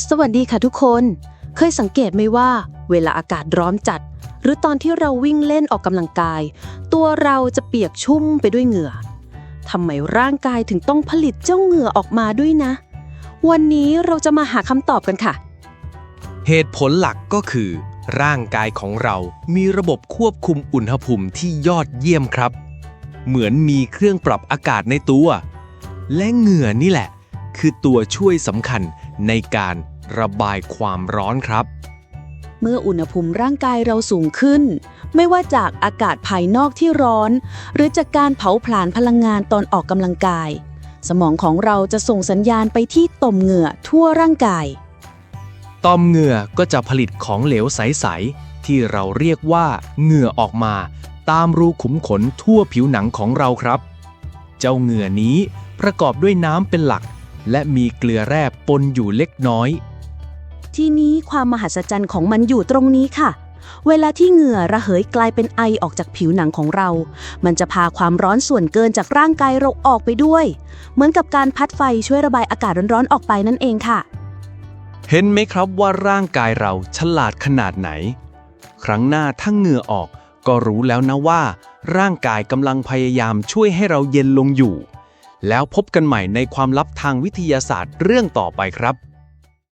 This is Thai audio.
สวัสดีค่ะทุกคน เคยสังเกตไหมว่า เวลาอากาศร้อนจัด หรือตอนที่เราวิ่งเล่นออกกำลังกาย ตัวเราจะเปียกชุ่มไปด้วยเหงื่อทำไมร่างกายถึงต้องผลิตเจ้าเหงื่อออกมาด้วยนะ วันนี้เราจะมาหาคำตอบกันค่ะ เหตุผลหลักก็คือ ร่างกายของเรามีระบบควบคุมอุณหภูมิที่ยอดเยี่ยมครับ เหมือนมีเครื่องปรับอากาศในตัว และเหงื่อนี่แหละ คือตัวช่วยสำคัญ ในการระบายความร้อนครับ เมื่ออุณหภูมิร่างกายเราสูงขึ้น ไม่ว่าจากอากาศภายนอกที่ร้อน หรือจากการเผาผลาญพลังงานตอนออกกำลังกาย สมองของเราจะส่งสัญญาณไปที่ต่อมเหงื่อทั่วร่างกาย ต่อมเหงื่อก็จะผลิตของเหลวใส ๆ ที่เราเรียกว่าเหงื่อออกมา ตามรูขุมขนทั่วผิวหนังของเราครับ เจ้าเหงื่อนี้ประกอบด้วยน้ำเป็นหลัก และมีเกลือแร่ปนอยู่เล็กน้อย ทีนี้ความมหัศจรรย์ของมันอยู่ตรงนี้ค่ะ เวลาที่เหงื่อระเหยกลายเป็นไอออกจากผิวหนังของเรา มันจะพาความร้อนส่วนเกินจากร่างกายเราออกไปด้วย เหมือนกับการพัดไฟช่วยระบายอากาศร้อนๆออกไปนั่นเองค่ะ เห็นไหมครับว่าร่างกายเราฉลาดขนาดไหน ครั้งหน้าถ้าเหงื่อออกก็รู้แล้วนะว่า ร่างกายกำลังพยายามช่วยให้เราเย็นลงอยู่ แล้วพบกันใหม่ในความลับทางวิทยาศาสตร์เรื่องต่อไปครับ